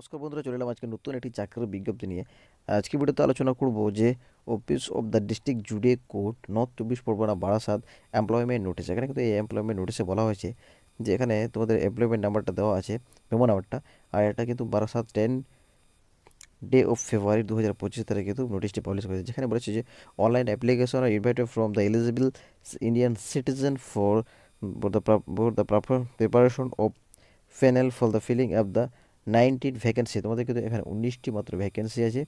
নমস্কার বন্ধুরা, চলে এলাম আজকে নতুন একটি চাকরির বিজ্ঞপ্তি নিয়ে। আজকে ভিডিওতে আলোচনা করব যে office of the district judge court north চব্বিশ পরগনা, বারাসাত এমপ্লয়মেন্ট নোটিস এখানে কিন্তু এই এমপ্লয়মেন্ট নোটিশে বলা হয়েছে যে, এখানে তোমাদের এমপ্লয়মেন্ট নাম্বারটা দেওয়া আছে মেমো নাম্বারটা আর এটা কিন্তু Barasat ten day of February দু হাজার পঁচিশ তারিখে কিন্তু নোটিশটি পাবলিশ করেছে। যেখানে বলেছে যে online application are invited from the eligible Indian citizen for the the preparation of panel for the filling of the nineteen vacancy তোমাদের কিন্তু এখানে উনিশটি মাত্র ভ্যাকেন্সি আছে।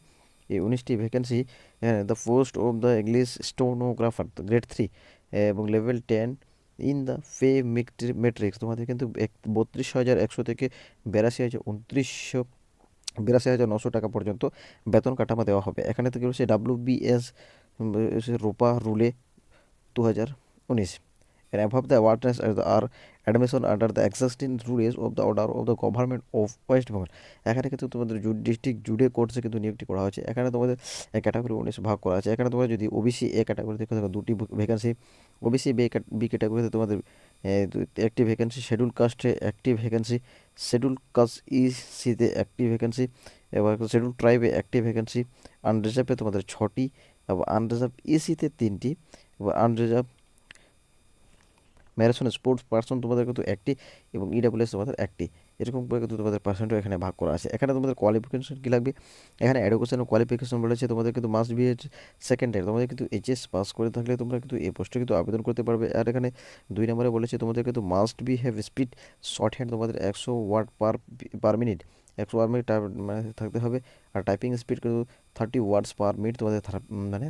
এই উনিশটি ভ্যাকেন্সি এখানে the post of the English stenographer grade three এবং level ten in the pay matrix তোমাদের কিন্তু এক, বত্রিশ হাজার একশো থেকে বিরাশি হাজার উনত্রিশশো, বিরাশি হাজার নশো টাকা পর্যন্ত বেতন কাঠামো দেওয়া হবে। এখানে থেকে রয়েছে ডাব্লিউ বিএস রূপা রুলে দু হাজার উনিশ। And above the awareness are admission under the existing rules of the order of the government of West Bengal এখানে কিন্তু তোমাদের ডিস্ট্রিক্ট জুডে কোর্সে কিন্তু নিয়োগটি করা হয়েছে। এখানে তোমাদের ক্যাটাগরি উনিশ ভাগ করা আছে। এখানে তোমাদের যদি ওবিসি এ ক্যাটাগরি থেকে দেখো দুটি ভ্যাকেন্সি ওবিসি বি ক্যাটাগরিতে তোমাদের একটি ভ্যাকেন্সি শিডিউল কাস্টে একটি ভ্যাকেন্সি শিডিউল কাস্ট ই সিতে একটি ভ্যাকেন্সি এবং শিডিউল ট্রাইবে একটি ভ্যাকেন্সি আনরিজার্ভে তোমাদের ছটি এবং আনরিজার্ভ ইসিতে তিনটি এবং আনরিজার্ভ ম্যারাথন স্পোর্টস পার্সন তোমাদের কিন্তু একটি এবং ইডাব্লিউএস তোমাদের একটি। এরকম করে কিন্তু তোমাদের পার্সেন্টও এখানে ভাগ করা আছে। এখানে তোমাদের কোয়ালিফিকেশন কী লাগবে? এখানে এডুকেশন কোয়ালিফিকেশন বলেছে, তোমাদের কিন্তু মাস্ট বি সেকেন্ড ইয়ার তোমাদের কিন্তু এইচএস পাস করে থাকলে তোমরা কিন্তু এই পোস্টে কিন্তু আবেদন করতে পারবে। আর এখানে দুই নম্বরে বলেছে, তোমাদের কিন্তু must be have speed shorthand তোমাদের একশো ওয়ার্ড পার পার মিনিট একশো ওয়ার্ড মিনিট মানে থাকতে হবে। আর টাইপিং স্পিড কিন্তু থার্টি ওয়ার্ডস পার মিনিট তোমাদের মানে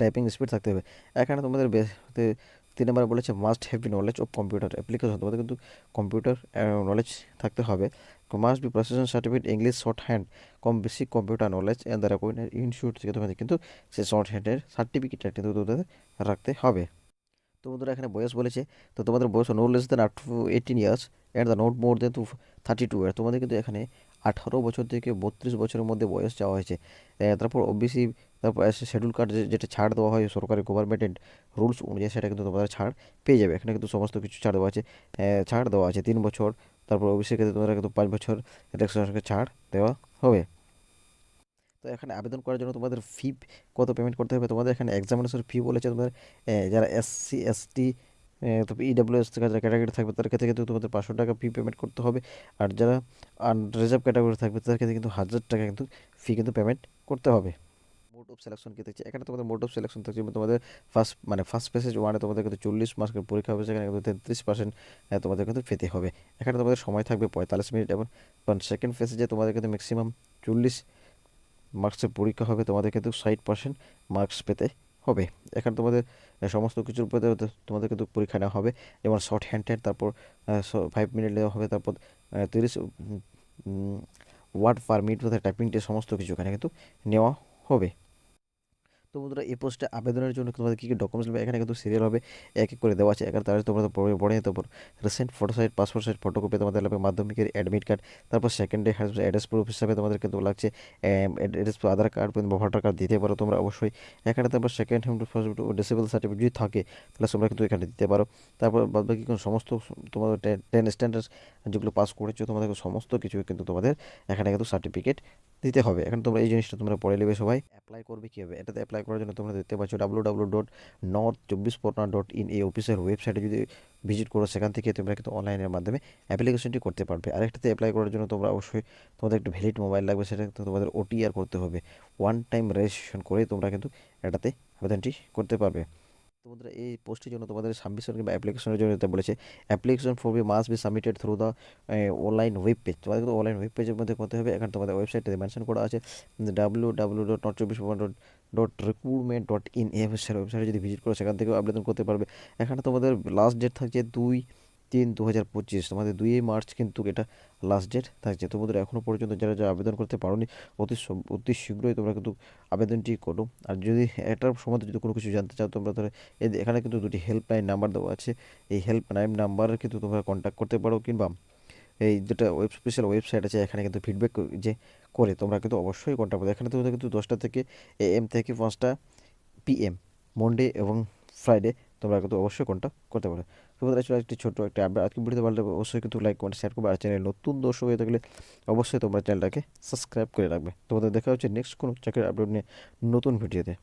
টাইপিং স্পিড থাকতে হবে। এখানে তোমাদের তিন নম্বরে বলেছে must have be knowledge of computer application তোমাদের কিন্তু কম্পিউটার নলেজ থাকতে হবে। Must be possession certificate English shorthand কম বেশি computer knowledge and the recognise institute থেকে তোমাদের কিন্তু সেই শর্ট হ্যান্ডের সার্টিফিকেটটা কিন্তু তোমাদের রাখতে হবে। তো বন্ধুরা এখানে বয়স বলেছে। তো তোমাদের বয়স no less than up to eighteen years and the not more than to thirty two year তোমাদের কিন্তু এখানে আঠারো বছর থেকে বত্রিশ বছরের মধ্যে বয়স চাওয়া হয়েছে। তারপর ওবিসি তারপর শেডিউল কার্ড যেটা ছাড় দেওয়া হয় সরকারি গভর্নমেন্টের রুলস অনুযায়ী সেটা কিন্তু তোমাদের ছাড় পেয়ে যাবে। এখানে কিন্তু সমস্ত কিছু ছাড় দেওয়া আছে। ছাড় দেওয়া আছে তিন বছর। তারপর ওবিসির ক্ষেত্রে তোমাদের কিন্তু পাঁচ বছর ছাড় দেওয়া হবে। তো এখানে আবেদন করার জন্য তোমাদের ফি কত পেমেন্ট করতে হবে? তোমাদের এখানে এক্সামিনেশন ফি বলেছে তোমাদের যারা এসসি এসটি তো ইডাব্লিউএস থেকে যারা ক্যাটাগরি থাকবে, তাদের ক্ষেত্রে কিন্তু তোমাদের পাঁচশো টাকা ফি পেমেন্ট করতে হবে। আর যারা রিজার্ভ ক্যাটাগরি থাকবে, তাদের ক্ষেত্রে কিন্তু হাজার টাকা কিন্তু ফি কিন্তু পেমেন্ট করতে হবে। মোড অফ সিলেকশন কী থাকছে এখানে তোমাদের মোড অফ সিলেকশন থাকছে তোমাদের ফার্স্ট মানে ফার্স্ট পেসেজ ওয়ানে তোমাদের কিন্তু চল্লিশ মার্কের পরীক্ষা হবে, সেখানে কিন্তু তেত্রিশ পার্সেন্ট তোমাদের কিন্তু পেতে হবে। এখানে তোমাদের সময় থাকবে পঁয়তাল্লিশ মিনিট, এবং সেকেন্ড ফেসেজে তোমাদের কিন্তু ম্যাক্সিমাম চল্লিশ মার্কসের পরীক্ষা হবে তোমাদের কিন্তু ষাট পার্সেন্ট মার্কস পেতে হবে। এখানে তোমাদের সমস্ত কিছুর উপরে তোমাদের কিন্তু পরীক্ষা নেওয়া হবে। যেমন শর্ট হ্যান্ড হ্যান্ড তারপর ফাইভ মিনিট নেওয়া হবে, তারপর তিরিশ word per minute typing test সমস্ত কিছু এখানে কিন্তু নেওয়া হবে। তো বন্ধুরা, এই পোস্টে আবেদনের জন্য তোমাদের কী কী ডকুমেন্টস নেবে এখানে কিন্তু সিরিয়াল হবে, এক এক করে দেওয়া আছে। এখানে তাহলে তোমরা পড়ে তারপর recent photo size passport size photocopy তোমাদের লাগবে, মাধ্যমিকের অ্যাডমিট কার্ড তারপর সেকেন্ডে অ্যাড্রেস প্রুফ হিসাবে তোমাদের কিন্তু লাগছে অ্যাড্রেস আধার কার্ড বা ভোটার কার্ড দিতে পারো তোমরা অবশ্যই। এখানে তারপর second hand first disable certificate যদি থাকে, তাহলে তোমরা কিন্তু এখানে দিতে পারো। তারপর বাদ বাকি কোনো সমস্ত তোমাদের টেন স্ট্যান্ডার্ড যেগুলো পাস করেছ, তোমাদের সমস্ত কিছু কিন্তু তোমাদের এখানে কিন্তু সার্টিফিকেট দিতে হবে। এখন তোমরা এই জিনিসটা তোমরা পড়ে নেবে সবাই। অ্যাপ্লাই করবে কীভাবে? এটাতে অ্যাপ্লাই করার জন্য তোমরা দেখতে পাচ্ছ ডাব্লু ডাব্লু ডট নর্থ চব্বিশ পরগনা ডট ইন এই অফিসের ওয়েবসাইটে যদি ভিজিট করো, সেখান থেকে তোমরা কিন্তু অনলাইনের মাধ্যমে অ্যাপ্লিকেশনটি করতে পারবে। আরেকটাতে অ্যাপ্লাই করার জন্য তোমরা অবশ্যই তোমাদের একটা ভ্যালিড মোবাইল লাগবে, সেটা তোমাদের ওটিআর করতে হবে। ওয়ান টাইম রেজিস্ট্রেশন করে তোমরা কিন্তু এটাতে আবেদনটি করতে পারবে। তো এই পোস্টের জন্য তোমাদের সাবমিশন কিংবা অ্যাপ্লিকেশনের জন্য যেটা বলেছে application for be must be submitted through the online web page তোমাদের কিন্তু অনলাইন ওয়েব পেজের মধ্যে করতে হবে। এখানে তোমাদের ওয়েবসাইটে মেনশন করা আছে ডাব্লিউ ডাব্লিউ ডট নট চব্বিশ dot dot recruitment dot in এই ওয়েবসাইটে যদি ভিজিট করো, সেখান থেকেও আবেদন করতে পারবে। এখানে তোমাদের লাস্ট ডেট থাকছে দুই তিন দু হাজার পঁচিশ। তোমাদের দুই মার্চ কিন্তু এটা লাস্ট ডেট থাকছে তোমাদের এখনও পর্যন্ত যারা যারা আবেদন করতে পারোনি, অতি অতি শীঘ্রই তোমরা কিন্তু আবেদনটি করো। আর যদি এটার সম্বন্ধে যদি কোনো কিছু জানতে চাও, তোমরা তাহলে এখানে কিন্তু দুটি হেল্পলাইন নাম্বার দেওয়া আছে। এই হেল্পলাইন নাম্বার কিন্তু তোমরা কন্ট্যাক্ট করতে পারো কিংবা এই যেটা ওয়েব স্পেশাল ওয়েবসাইট আছে, এখানে কিন্তু ফিডব্যাক যে করে, তোমরা কিন্তু অবশ্যই কন্ট্যাক্ট করো। এখানে তোমাদের কিন্তু দশটা থেকে এ এম থেকে পাঁচটা পিএম মন্ডে এবং ফ্রাইডে তোমরা কিন্তু অবশ্যই কন্ট্যাক্ট করতে পারো। তোমাদের আসলে একটি ছোটো একটা আপডেট আজকে ভিডিওতে ভালো লাগবে অবশ্যই কিন্তু লাইক কমেন্ট শেয়ার করবে। আর চ্যানেল নতুন দর্শক হয়ে থাকলে অবশ্যই তোমার চ্যানেলটাকে সাবস্ক্রাইব করে রাখবে। তোমাদের দেখা হচ্ছে নেক্সট কোনো চাকরির আপডেট নিয়ে নতুন ভিডিওতে